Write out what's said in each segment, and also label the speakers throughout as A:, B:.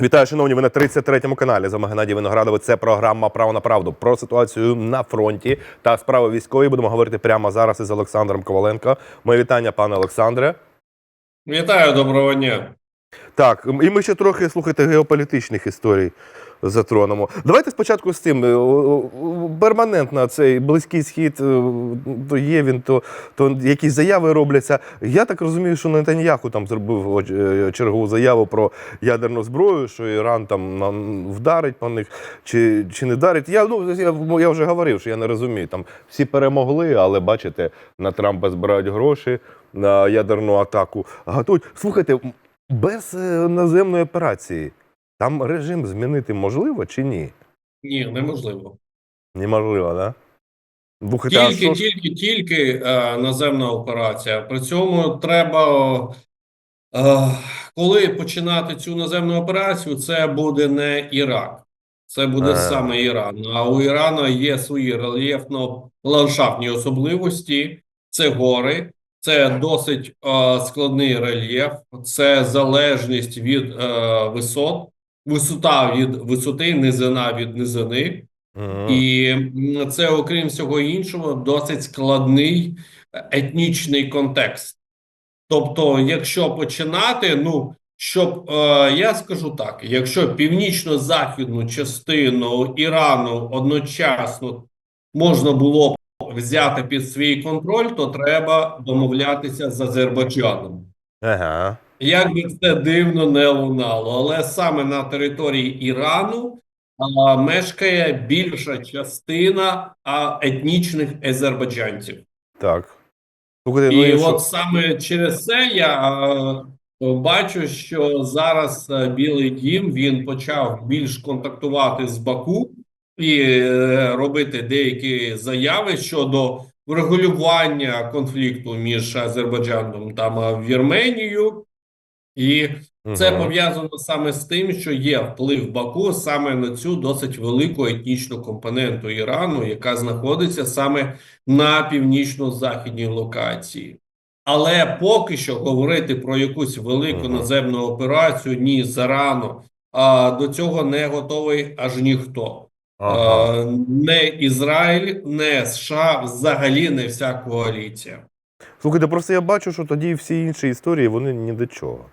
A: Вітаю, шановні, ви на 33-му каналі. З вами Геннадій Виноградович. Це програма Право на правду про ситуацію на фронті та справи військової. Будемо говорити прямо зараз із Олександром Коваленко. Моє вітання, пане Олександре.
B: Вітаю, доброго дня.
A: Так, і ми ще трохи слухайте геополітичних історій затронемо. Давайте спочатку з цим. Е, Перманентно цей близький схід, е, то є він, то, то якісь заяви робляться. Я так розумію, що Нетаньяху там зробив е, чергову заяву про ядерну зброю, що Іран там вдарить по них чи, чи не вдарить. Я, ну, я, я вже говорив, що я не розумію. Там всі перемогли, але бачите, на Трампа збирають гроші на ядерну атаку. Готують. Слухайте, без наземної операції там режим змінити можливо чи ні?
B: Ні, неможливо.
A: Неможливо, да? А
B: Тільки,
A: що
B: тільки, тільки е, наземна операція. При цьому треба, е, коли починати цю наземну операцію, це буде не Ірак, це буде
A: А.
B: саме Іран. А у Ірана є свої рельєфно-ландшафтні особливості, це гори. Це досить е, складний рельєф, це залежність від е, висот, висота від висоти, низина від низини.
A: Мгм.
B: І це, окрім всього іншого, досить складний етнічний контекст. Тобто, якщо починати, ну щоб е, я скажу так: якщо північно-західну частину Ірану одночасно можна було взяти під свій контроль, то треба домовлятися з Азербайджаном.
A: Ага.
B: Як би це дивно не лунало, але саме на території Ірану а, мешкає більша частина а, етнічних азербайджанців.
A: Так. Слухайте, ну
B: І
A: і що?
B: от саме через це я а, бачу, що зараз Білий Дім він почав більш контактувати з Баку і е, робити деякі заяви щодо врегулювання конфлікту між Азербайджаном та Вірменією. І це
A: Мгм.
B: пов'язано саме з тим, що є вплив Баку саме на цю досить велику етнічну компоненту Ірану, яка знаходиться саме на північно-західній локації. Але поки що говорити про якусь велику наземну операцію ні зарано. А до цього не готовий аж ніхто.
A: Ага.
B: А, не Ізраїль, не США, взагалі не вся коаліція.
A: Слухайте, просто я бачу, що тоді всі інші історії вони ні до чого.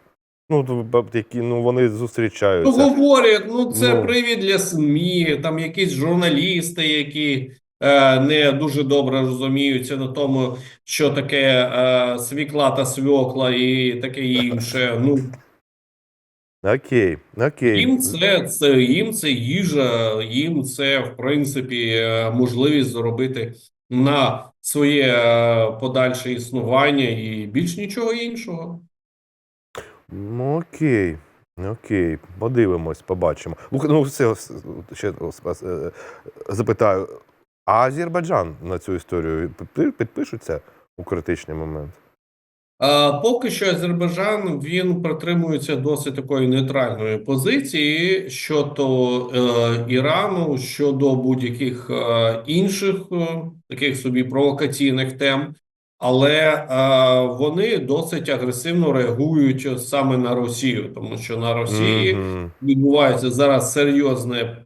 A: Ну, які, ну вони
B: Ну,
A: зустрічаються.
B: говорять, ну це
A: Ну.
B: привід для СМІ, там якісь журналісти, які е, не дуже добре розуміються на тому, що таке е, свікла та свьокла і таке інше. Ну
A: Окей, окей.
B: їм це, це їм це їжа, їм це в принципі е, можливість заробити на своє е, подальше існування і більш нічого іншого.
A: Ну, окей. Окей, подивимось, побачимо. Ну, все, ще е, запитаю. А Азербайджан на цю історію підпишуться у критичний момент?
B: Поки що Азербайджан він притримується досить такої нейтральної позиції щодо е, Ірану, щодо будь-яких е, інших е, таких собі провокаційних тем, але е, вони досить агресивно реагують саме на Росію, тому що на Росії
A: Мгм.
B: відбувається зараз серйозне.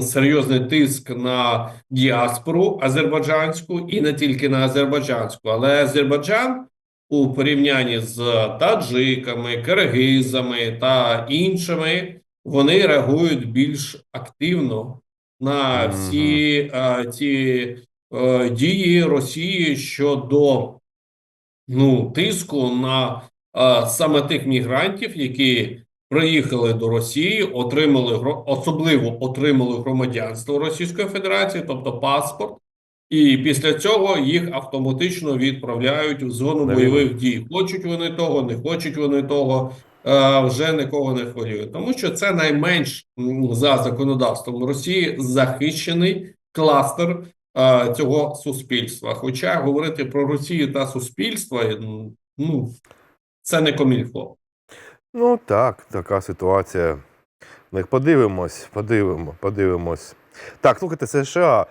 B: Серйозний тиск на діаспору азербайджанську і не тільки на азербайджанську, але Азербайджан у порівнянні з таджиками, киргизами та іншими, вони реагують більш активно на всі е, ці е, дії Росії щодо ну, тиску на е, саме тих мігрантів, які приїхали до Росії, отримали особливо отримали громадянство Російської Федерації, тобто паспорт. І після цього їх автоматично відправляють в зону бойових дій. Хочуть вони того, не хочуть вони того, е, вже нікого не хвилює. Тому що це найменш за законодавством Росії захищений кластер цього суспільства. Хоча говорити про Росію та суспільство, ну це не комільфо.
A: Ну так, така ситуація. Ми подивимось, подивимо, подивимось. Так, слухайте, США.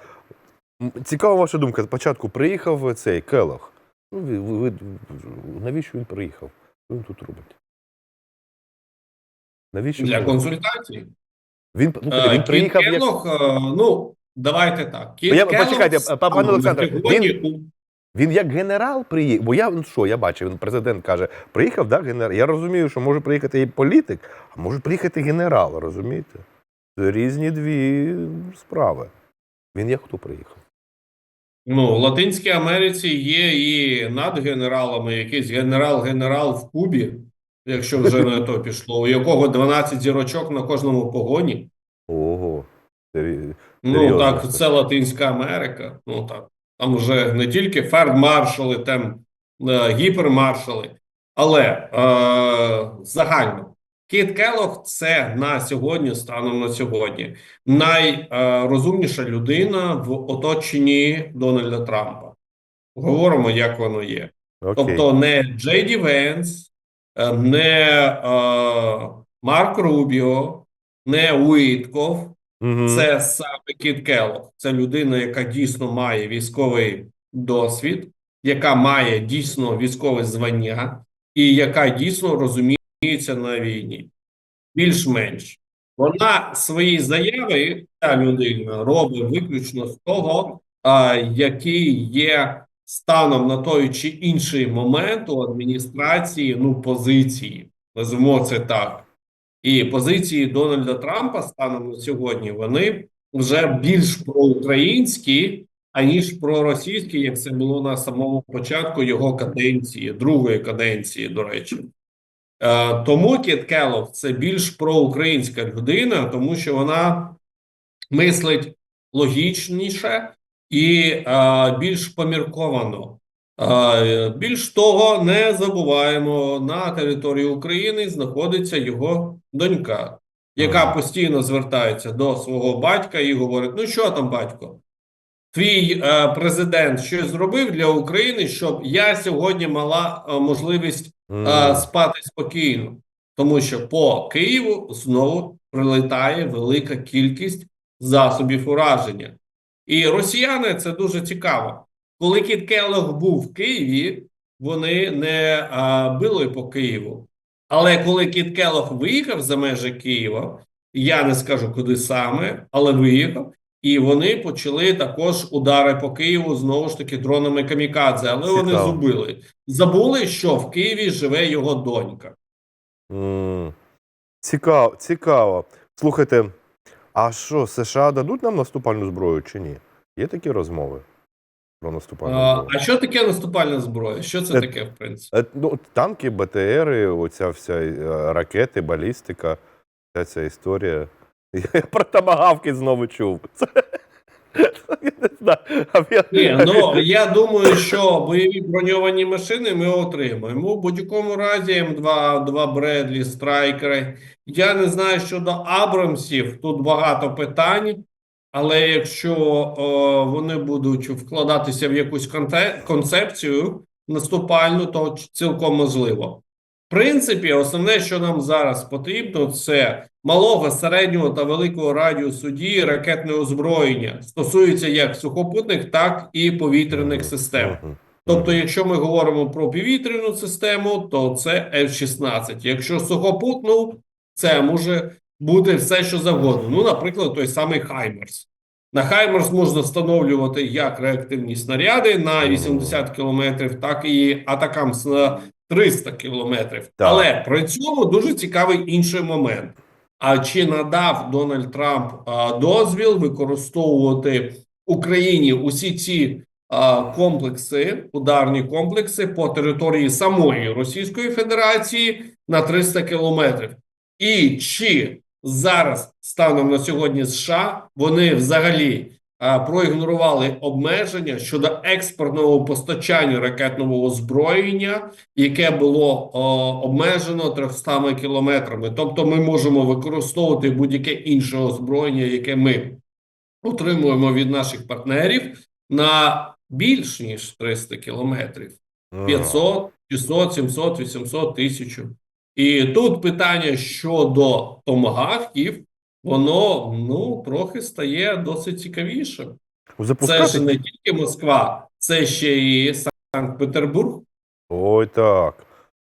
A: Цікава ваша думка. Спочатку приїхав цей Келох. Ну, ви, ви, ви- навіщо він приїхав? Що він тут робить? Навіщо
B: для
A: мені?
B: консультацій.
A: Він, слухайте,
B: Е,
A: він приїхав як...
B: Келлог, е, ну, давайте так. Кіт
A: Я- почекайте, пане Олександре, він-
B: у-
A: Він як генерал приїхав. Бо я ну що, я бачив, він президент каже, приїхав, да, генерал. Я розумію, що може приїхати і політик, а може приїхати генерал, розумієте? Це різні дві справи. Він як хто приїхав?
B: Ну, в Латинській Америці є і над генералами якийсь генерал-генерал в Кубі, якщо вже на то пішло, у якого 12 зірочок на кожному погоні.
A: Ого.
B: Ну так, це Латинська Америка. Ну так. Там вже не тільки фельдмаршали, там е, гіпермаршали, але е, загально. Кіт Келлог – це на сьогодні, станом на сьогодні, найрозумніша людина в оточенні Дональда Трампа. Говоримо, як воно є.
A: Окей.
B: Тобто не Джей Ді Венс, е, не е, Марк Рубіо, не Уітков,
A: Мгм.
B: це саме Кіт Келлог. Це людина, яка дійсно має військовий досвід, яка має дійсно військове звання, і яка дійсно розуміється на війні. Більш-менш. Вона свої заяви, ця людина, робить виключно з того, а, який є станом на той чи інший момент у адміністрації, ну, позиції. Назвемо це так. І позиції Дональда Трампа станом на сьогодні вони вже більш проукраїнські, аніж проросійські, як це було на самому початку його каденції, другої каденції, до речі. Е, тому Кіт Келлог – це більш проукраїнська людина, тому що вона мислить логічніше і е, більш помірковано. Е, Більш того, не забуваємо, на території України знаходиться його донька, яка постійно звертається до свого батька і говорить: Ну що там, батько? Твій е, президент щось зробив для України, щоб я сьогодні мала е, можливість е, спати спокійно, тому що по Києву знову прилетає велика кількість засобів ураження. І росіяни це дуже цікаво. Коли Кіт Келлог був в Києві, вони не а, били по Києву. Але коли Кіт Келлог виїхав за межі Києва, я не скажу куди саме, але виїхав, і вони почали також удари по Києву знову ж таки дронами камікадзе. Але вони зубили. Забули, що в Києві живе його донька.
A: Цікаво, цікаво. Слухайте, а що, США дадуть нам наступальну зброю чи ні? Є такі розмови про наступальну
B: А,
A: зброю?
B: а що таке наступальна зброя? Що це
A: Е,
B: таке, в принципі?
A: Е, Ну, танки, БТРи, оця вся е, ракети, балістика, вся ця історія. Я про тамагавки знову чув. Це... Я не знаю. А я-
B: Ні, ну я думаю, що бойові броньовані машини ми отримаємо. У будь-якому разі М2, 2 Бредлі, Страйкери. Я не знаю щодо Абрамсів, тут багато питань, але якщо о, вони будуть вкладатися в якусь концепцію наступальну, то цілком можливо. В принципі, основне, що нам зараз потрібно, це малого, середнього та великого радіусу дії ракетне озброєння. Стосується як сухопутних, так і повітряних систем. Тобто, якщо ми говоримо про повітряну систему, то це F-16. Якщо сухопутну, це може бути все, що завгодно. Ну, наприклад, той самий Хаймерс. На Хаймерс можна встановлювати як реактивні снаряди на 80 кілометрів, так і атакамс на 300 кілометрів. Але при цьому дуже цікавий інший момент. А чи надав Дональд Трамп а, дозвіл використовувати Україні усі ці а, комплекси, ударні комплекси по території самої Російської Федерації на 300 кілометрів? І чи зараз станом на сьогодні США вони взагалі а, проігнорували обмеження щодо експортного постачання ракетного озброєння, яке було о, обмежено 300 кілометрами. Тобто, ми можемо використовувати будь-яке інше озброєння, яке ми отримуємо від наших партнерів на більш ніж 300 кілометрів.
A: Ага.
B: 500, 600, 700, 800, 1000. І тут питання щодо томагавків, воно ну трохи стає досить цікавішим. Це ж не тільки Москва, це ще і Санкт-Петербург.
A: Ой, так.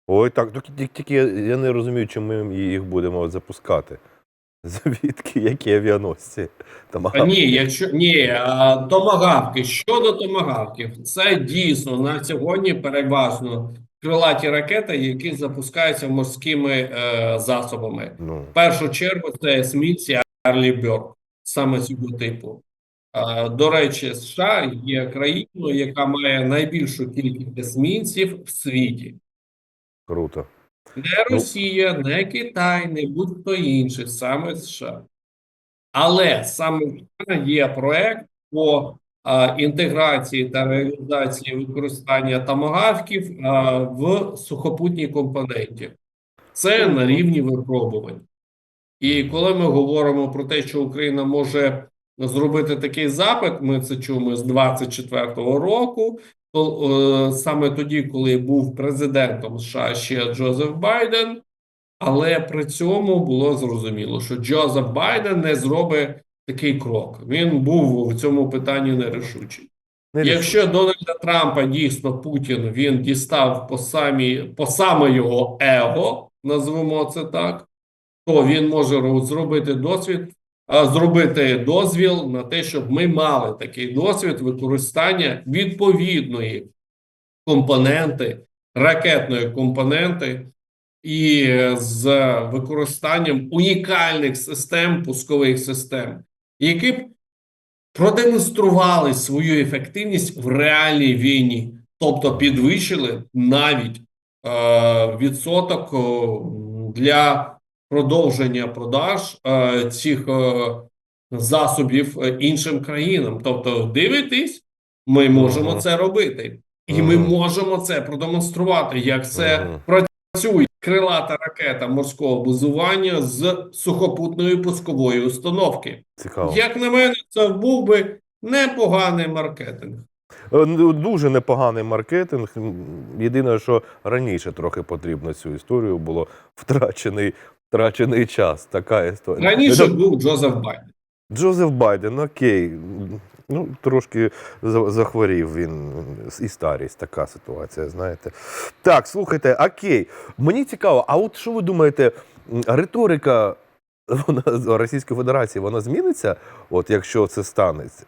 A: Ой, так, тільки, тільки- тільки я, не розумію, чому ми їх будемо запускати. Звідки, які авіаносці?
B: А ні, якщо ні, а, томагавки. Щодо томагавків, це дійсно на сьогодні переважно крилаті ракети, які запускаються морськими е, засобами.
A: ну,
B: В першу чергу це есмінці Арлі Бьорк, саме цього типу. А, До речі, США є країною, яка має найбільшу кількість есмінців в світі.
A: круто.
B: Не
A: Ну.
B: Росія, не Китай, не будь-хто інший, саме США. Але саме є проект по інтеграції та реалізації використання томагавків а, в сухопутній компоненті. Це на рівні випробувань. І коли ми говоримо про те, що Україна може зробити такий запит, ми це чуємо з 24-го року, то е, саме тоді, коли був президентом США ще Джозеф Байден, але при цьому було зрозуміло, що Джозеф Байден не зробить такий крок. Він був в цьому питанні нерішучий.
A: Не
B: Якщо Дональда Трампа дійсно Путін він дістав по самі по саме його его, назвемо це так, то він може зробити досвід, зробити дозвіл на те, щоб ми мали такий досвід використання відповідної компоненти, ракетної компоненти, і з використанням унікальних систем, пускових систем, які б продемонстрували свою ефективність в реальній війні, тобто підвищили навіть е, відсоток для продовження продаж е, цих е, засобів е, іншим країнам. Тобто, дивитись, ми можемо це робити, і ми можемо це продемонструвати, як це
A: Мгм.
B: Працює крилата ракета морського базування з сухопутної пускової установки.
A: Цікаво.
B: Як на мене, це був би непоганий маркетинг.
A: Е, ну, Дуже непоганий маркетинг. Єдине, що раніше трохи потрібно цю історію було втрачений, втрачений час. Така історія.
B: Раніше був Джозеф Байден.
A: Джозеф Байден, окей. Ну, трошки захворів він і старість, така ситуація, знаєте. Так, слухайте, окей. Мені цікаво, а от що ви думаєте, риторика вона, Російської Федерації вона зміниться, от якщо це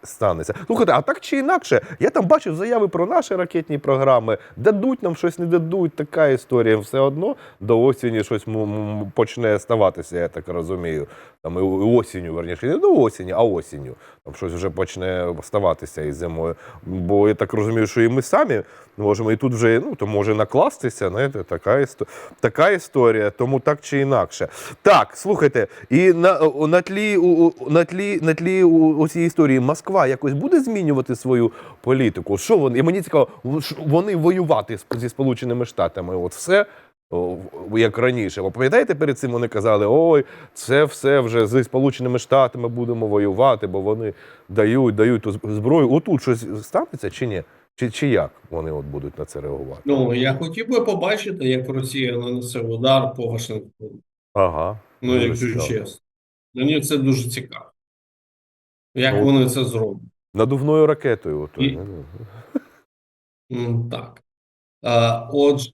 A: станеться? Слухайте, а так чи інакше, я там бачив заяви про наші ракетні програми. Дадуть нам щось, не дадуть, така історія. Все одно до осені щось почне ставатися, я так розумію. Там і осінню, верніше, не до осені, а осінню. Там щось вже почне ставатися із зимою. Бо я так розумію, що і ми самі можемо і тут вже ну, то може накластися. Знаєте, така, така історія, тому так чи інакше. Так, слухайте, і на, на тлі, у- на тлі, на тлі у, у цій історії Москва якось буде змінювати свою політику. Що вони? І мені цікаво, вони воювати зі Сполученими Штатами. От все. Як раніше, ви пам'ятаєте, перед цим вони казали: ой, це все вже зі Сполученими Штатами будемо воювати, бо вони дають, дають ту зброю. Отут щось станеться чи ні? Чи, чи як вони от будуть на це реагувати?
B: Ну я хотів би побачити, як Росія нанесе удар по Вашингтону.
A: Ага.
B: Ну, якщо чесно. Мені це дуже цікаво. Як
A: Ну,
B: вони це зроблять?
A: Надувною ракетою. Ото,
B: І-
A: ну,
B: Так. Отже,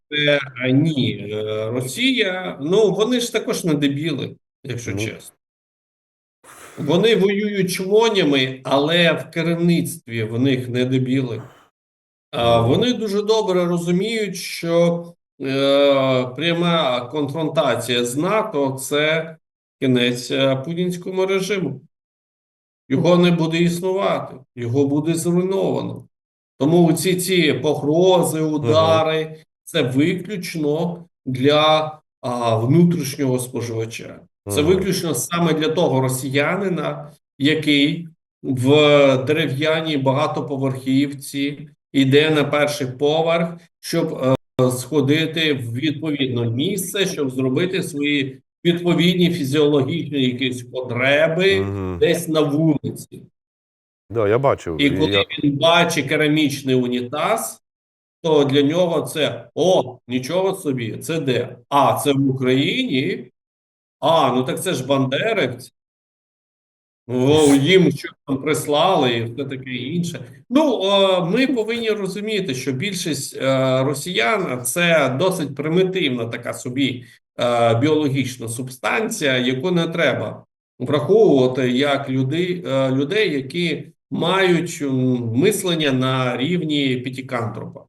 B: ні, е, Росія, ну вони ж також не дебіли, якщо
A: Ну.
B: чесно. Вони воюють чмонями, але в керівництві в них не дебіли.
A: Ну.
B: Вони дуже добре розуміють, що е, пряма конфронтація з НАТО це кінець е, путінському режиму. Його не буде існувати, його буде зруйновано. Тому ці ці погрози, удари це виключно для а, внутрішнього споживача. Це виключно саме для того росіянина, який в дерев'яній багатоповерхівці йде на перший поверх, щоб е, сходити в відповідне місце, щоб зробити свої відповідні фізіологічні якісь потреби
A: Мгм.
B: десь на вулиці.
A: Да, я бачив.
B: І коли
A: я...
B: він бачить керамічний унітаз, то для нього це о, нічого собі, це де? А, це в Україні. А, ну так це ж бандерівці. О, їм що там прислали і все таке інше. Ну, ми повинні розуміти, що більшість е, росіян це досить примітивна така собі е, біологічна субстанція, яку не треба враховувати як люди, е, людей, які мають мислення на рівні п'ятикантропа.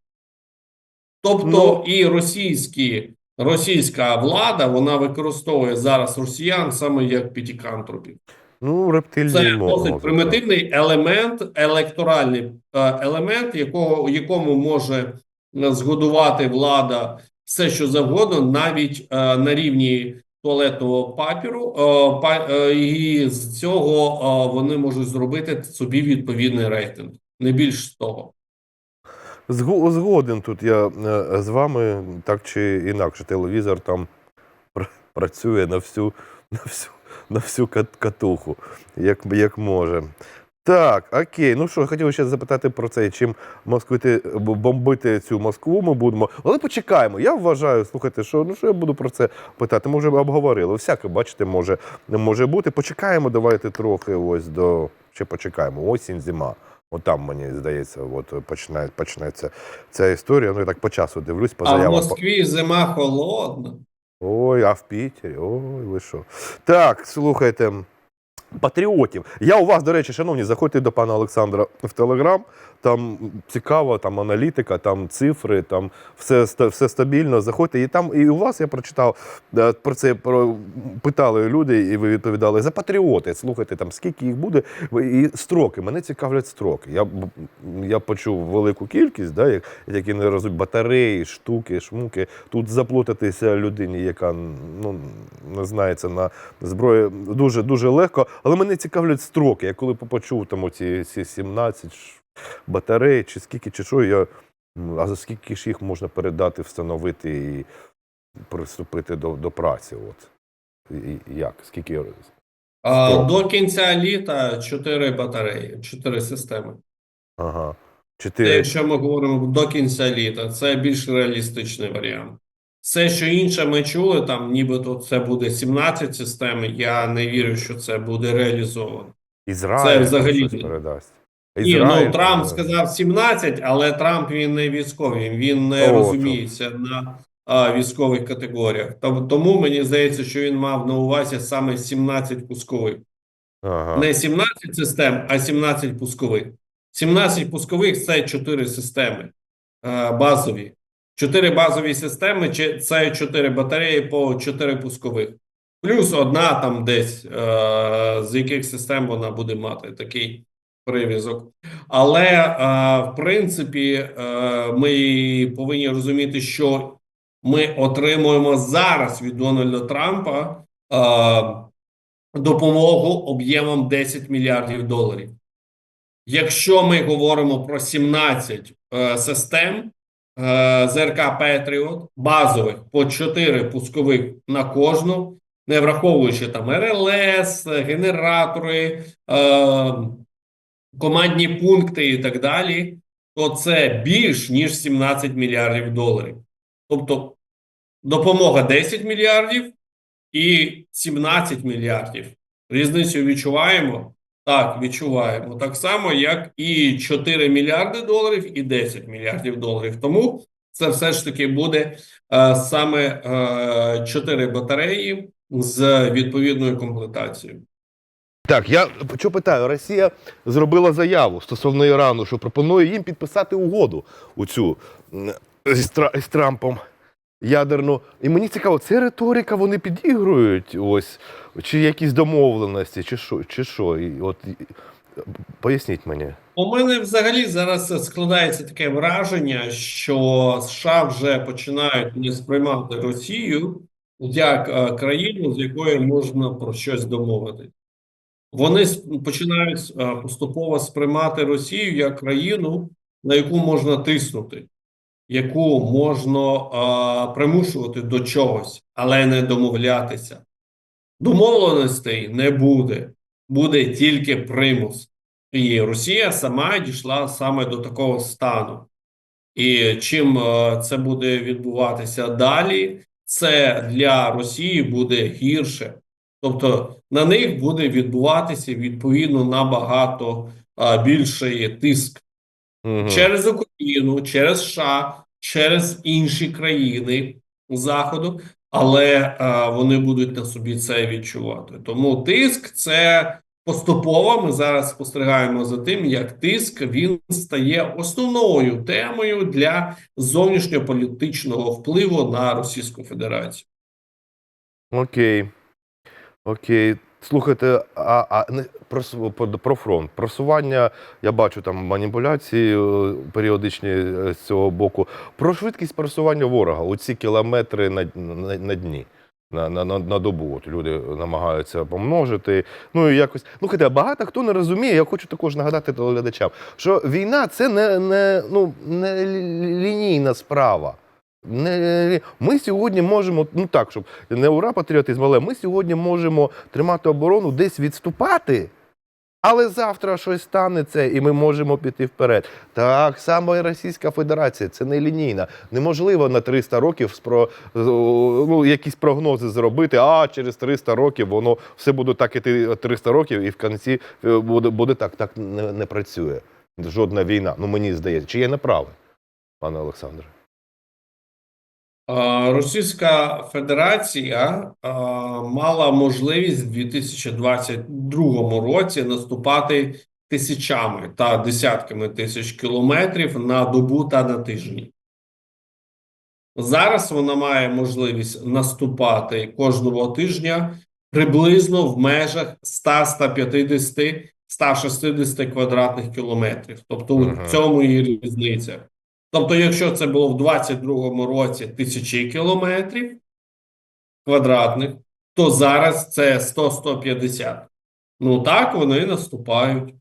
B: Тобто і російські, російська влада вона використовує зараз росіян саме як п'ятикантропів.
A: Ну, рептильний
B: Це
A: мо-
B: досить
A: мозок,
B: примітивний елемент, електоральний е, елемент, якого якому може згодувати влада все, що завгодно, навіть е, на рівні туалетного папіру, е, е, і з цього е, вони можуть зробити собі відповідний рейтинг, не більш того.
A: Згоден тут я з вами, так чи інакше, телевізор там працює на всю, на всю, на всю катуху, як, як може. Так, окей. Ну що, хотів ще запитати про це, чим москвити, бомбити цю Москву ми будемо. Але почекаємо. Я вважаю, слухайте, що ну що я буду про це питати. Ми вже обговорили. Всяке, бачите, може, може бути. Почекаємо, давайте трохи ось до. Ще почекаємо. Осінь, зима. От там, мені здається, от починає, почнеться ця історія. Ну, я так по часу дивлюсь, по
B: А в. Москві зима холодна.
A: Ой, а в Пітері? Ой, ви що. Так, слухайте. Патріотів. Я у вас, до речі, шановні, заходьте до пана Олександра в Телеграм. Там цікаво, там аналітика, там цифри, там все, все стабільно. Заходьте. І там і у вас я прочитав е, про це про питали люди, і ви відповідали за патріоти. Слухайте, там скільки їх буде. І строки. Мене цікавлять строки. Я, я почув велику кількість, да, як, які не розуміють, батареї, штуки, шмуки. Тут заплутатися людині, яка ну, не знається на зброї, дуже дуже легко. Але мене цікавлять строки. Я коли почув там ці, ці 17 ш- батарей, чи скільки, чи що, я. А за скільки ж їх можна передати, встановити і приступити до, до праці? От. І, як? Скільки
B: А, до кінця літа чотири батареї, чотири системи.
A: Ага.
B: Це якщо ми говоримо до кінця літа, це більш реалістичний варіант. Все, що інше ми чули, там нібито це буде 17 систем. Я не вірю, що це буде реалізовано.
A: Ізраїль
B: це взагалі-
A: щось передасть.
B: Ні, ну Трамп сказав 17, але Трамп він не військовий, він не
A: О,
B: розуміється на а, військових категоріях. Тому, мені здається, що він мав на увазі саме 17 пускових.
A: Ага.
B: Не 17 систем, а 17 пускових. 17 пускових це 4 системи е, базові. 4 базові системи чи- це 4 батареї по 4 пускових. Плюс одна там десь, е, з яких систем вона буде мати такий прив'язок. Але, е, в принципі, е, ми повинні розуміти, що ми отримуємо зараз від Дональда Трампа. Е, допомогу об'ємом 10 мільярдів доларів. Якщо ми говоримо про 17 е, систем е, ЗРК Петріот, базових по 4 пускових на кожну, не враховуючи там РЛС, генератори, командні пункти і так далі, то це більш ніж 17 мільярдів доларів. Тобто допомога 10 мільярдів і 17 мільярдів. Різницю відчуваємо? Так, відчуваємо. Так само, як і 4 мільярди доларів, і 10 мільярдів доларів. Тому це все ж таки буде е, саме е, 4 батареї з відповідною комплектацією.
A: Так, я що питаю, Росія зробила заяву стосовно Ірану, що пропонує їм підписати угоду у цю з, з Трампом ядерну. І мені цікаво, це риторика, вони підігрують ось, чи якісь домовленості, чи що, чи що? І от поясніть мені.
B: У мене взагалі зараз складається таке враження, що США вже починають не сприймати Росію як е, країну, з якою можна про щось домовити. Вони починають поступово сприймати Росію як країну, на яку можна тиснути, яку можна примушувати до чогось, але не домовлятися. Домовленостей не буде, буде тільки примус. І Росія сама дійшла саме до такого стану. І чим це буде відбуватися далі, це для Росії буде гірше, Тобто на них буде відбуватися відповідно набагато а, більший тиск
A: Мгм.
B: через Україну, через США, через інші країни Заходу, але е, вони будуть на собі це відчувати. Тому тиск це поступово. Ми зараз спостерігаємо за тим, як тиск він стає основною темою для зовнішньополітичного впливу на Російську Федерацію.
A: Окей. Окей. Слухайте, а, а не про, про фронт. Просування, я бачу там маніпуляції е, періодичні е, з цього боку. Про швидкість просування ворога, оці кілометри на, на, на дні. На, на, на, добу От люди намагаються помножити. Ну і якось. Слухайте, а багато хто не розуміє. Я хочу також нагадати телеглядачам, що війна це не, не, ну, не лінійна справа. Не, ми сьогодні можемо, ну так, щоб не ура патріотизм, але ми сьогодні можемо тримати оборону, десь відступати, але завтра щось станеться, і ми можемо піти вперед. Так само і Російська Федерація, це не лінійна. Неможливо на 300 років спро, ну, якісь прогнози зробити, а через 300 років воно все буде так іти 300 років, і в кінці е, буде, буде так. Так не, не працює. Жодна війна. Ну мені здається, чи я не правий, пане Олександре?
B: Російська Федерація мала можливість в 2022 році наступати тисячами та десятками тисяч кілометрів на добу та на тижні. Зараз вона має можливість наступати кожного тижня приблизно в межах 100-150 160 квадратних кілометрів. Тобто
A: Мгм.
B: в цьому і різниця. Тобто, якщо це було в 22-му році тисячі кілометрів квадратних, то зараз це 100-150. Ну так вони наступають.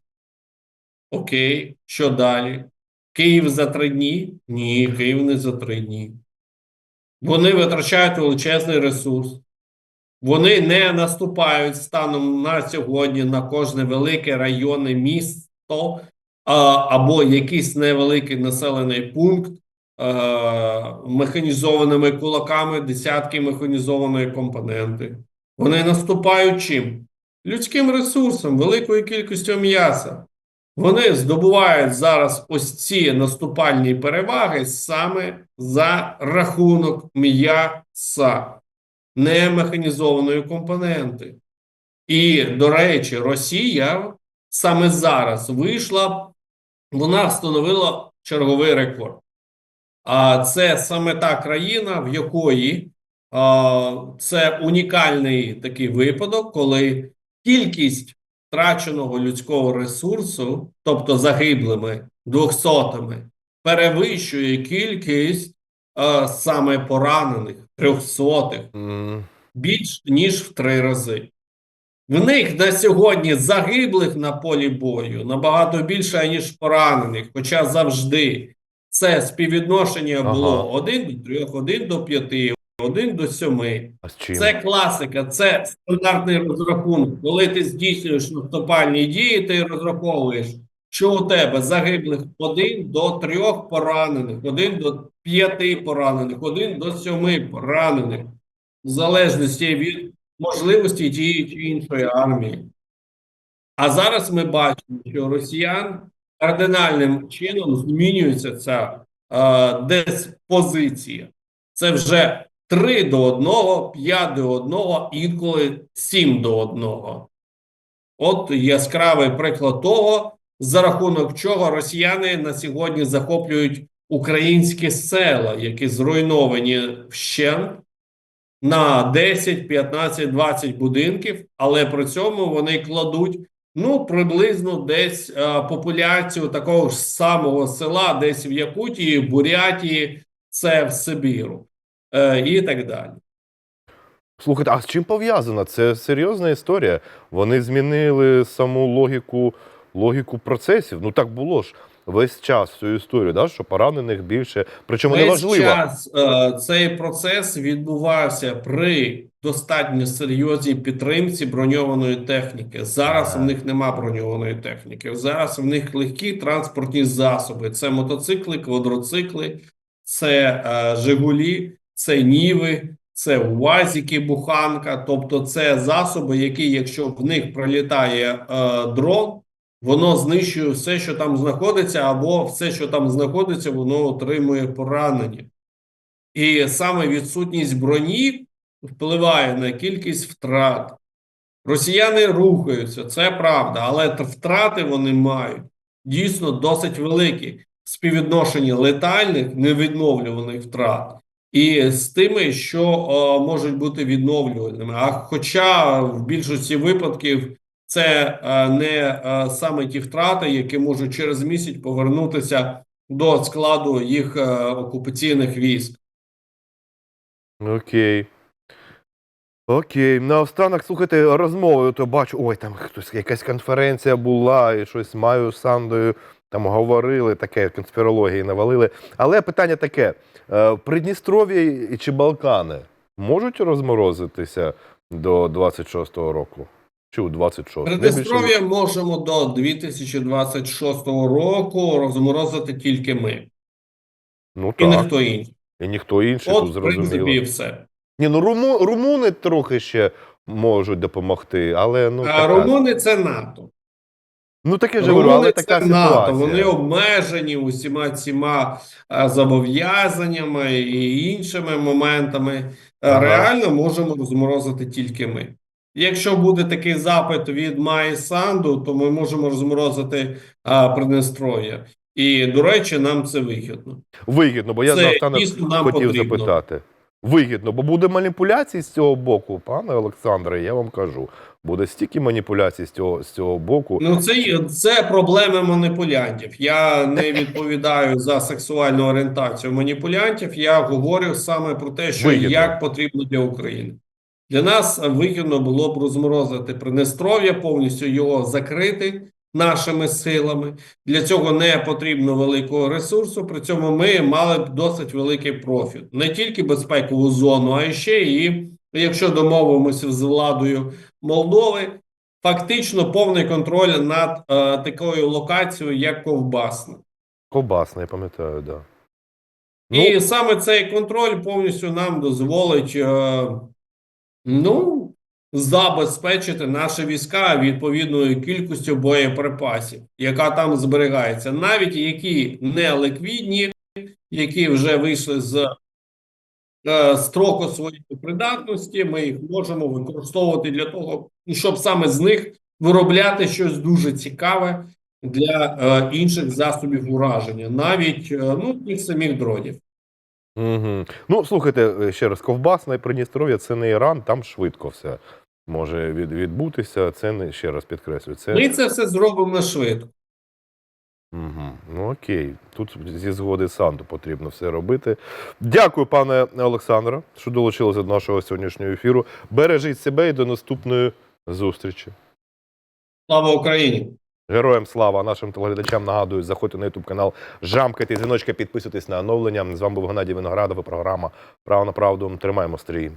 B: Окей, що далі? Київ за три дні? Ні, Київ не за три дні. Вони витрачають величезний ресурс. Вони не наступають станом на сьогодні на кожне велике районне місто або якийсь невеликий населений пункт механізованими кулаками, десятки механізованої компоненти. Вони наступають чим? Людським ресурсом, великою кількістю м'яса. Вони здобувають зараз ось ці наступальні переваги саме за рахунок м'яса, не механізованої компоненти. І, до речі, Росія саме зараз вийшла, вона встановила черговий рекорд. А це саме та країна, в якої а, це унікальний такий випадок, коли кількість втраченого людського ресурсу, тобто загиблими двохсотими, перевищує кількість а, саме поранених трьохсотих більш ніж в три рази. В них на сьогодні загиблих на полі бою набагато більше, ніж поранених. Хоча завжди це співвідношення
A: Ага.
B: було 1 до 3, 1 до 5, 1 до 7.
A: А з чим?
B: Це класика, це стандартний розрахунок. Коли ти здійснюєш наступальні дії, ти розраховуєш, що у тебе загиблих 1 до 3 поранених, 1 до 5 поранених, 1 до 7 поранених, в залежності від можливості тієї чи іншої армії. А зараз ми бачимо, що росіян кардинальним чином змінюється ця е, диспозиція. Це вже 3 до 1, 5 до 1, інколи 7 до 1. От яскравий приклад того, за рахунок чого росіяни на сьогодні захоплюють українські села, які зруйновані вщент на 10, 15, 20 будинків, але при цьому вони кладуть ну приблизно десь е, популяцію такого ж самого села, десь в Якутії, Бурятії, це в Сибіру е, і так далі.
A: Слухайте, а з чим пов'язано? Це серйозна історія. Вони змінили саму логіку, логіку процесів. Ну так було ж весь час цю історію, да? що поранених більше. Причому
B: Весь
A: неважливо.
B: час е, цей процес відбувався при достатньо серйозній підтримці броньованої техніки. Зараз в них нема броньованої техніки. Зараз в них легкі транспортні засоби: це мотоцикли, квадроцикли, це е, Жигулі, це Ніви, це УАЗіки, буханка, тобто це засоби, які, якщо в них пролітає е, дрон, воно знищує все, що там знаходиться, або все, що там знаходиться, воно отримує поранення. І саме відсутність броні впливає на кількість втрат. Росіяни рухаються, це правда, але втрати вони мають дійсно досить великі в співвідношенні летальних невідновлюваних втрат і з тими, що е, можуть бути відновлювальними. А хоча в більшості випадків це е, не е, саме ті втрати, які можуть через місяць повернутися до складу їх е, окупаційних військ.
A: Окей. Окей. Наостанок, слухайте, розмови, то бачу, ой, там хтось, якась конференція була, і щось маю з Сандою там говорили, таке конспірології навалили. Але питання таке: Придністров'я чи Балкани можуть розморозитися до 26-го року? Чи у 26-го?
B: Придністров'я можемо до 2026 року розморозити тільки ми,
A: Ну
B: і
A: так.
B: ніхто інший.
A: І ніхто інший
B: От,
A: тут
B: в принципі, і все.
A: Ні, ну руму, румуни трохи ще можуть допомогти, але ну.
B: а
A: така-
B: румуни це НАТО.
A: Ну таке ж говорю, але така
B: це НАТО.
A: ситуація.
B: Вони обмежені усіма е, зобов'язаннями і іншими моментами.
A: Ага.
B: Реально можемо розморозити тільки ми. Якщо буде такий запит від Майі Санду, то ми можемо розморозити а, Придністров'я. І, до речі, нам це вигідно.
A: Вигідно, бо я
B: це нам
A: хотів
B: потрібно.
A: запитати. Вигідно, бо буде маніпуляцій з цього боку, пане Олександре, я вам кажу. Буде стільки маніпуляцій з цього, з цього боку.
B: Ну, це, це проблеми маніпулянтів. Я не відповідаю за сексуальну орієнтацію маніпулянтів. Я говорю саме про те, що
A: Вигідно.
B: як потрібно для України. Для нас вигідно було б розморозити Придністров'я, повністю його закрити нашими силами. Для цього не потрібно великого ресурсу. При цьому ми мали б досить великий профіт. Не тільки безпекову зону, а ще і, якщо домовимося з владою Молдови, фактично повний контроль над е, такою локацією, як Ковбасна.
A: Ковбасне, я пам'ятаю, да.
B: І
A: Ну,
B: саме цей контроль повністю нам дозволить е, ну, забезпечити наші війська відповідною кількістю боєприпасів, яка там зберігається, навіть які не ликвідні, які вже вийшли з е, строку своєї придатності, ми їх можемо використовувати для того, щоб саме з них виробляти щось дуже цікаве для е, інших засобів ураження, навіть е, ну, тих самих дронів.
A: Угу. ну слухайте, е, ще раз, Ковбасна і Придністров'я це не Іран, там швидко все може від, відбутися. Це не ще раз підкреслюю. Це
B: Ми це все зробимо швидко.
A: Угу. Ну окей, тут зі згоди Санду потрібно все робити. Дякую, пане Олександре, що долучилися до нашого сьогоднішнього ефіру. Бережіть себе і до наступної зустрічі.
B: Слава Україні!
A: Героям слава! Нашим телеглядачам нагадую, заходьте на ютуб канал, жамкайте дзвіночка, підписуйтесь на оновлення. З вами був Геннадій Виноградов і програма Право на правду. Тримаємо стрій.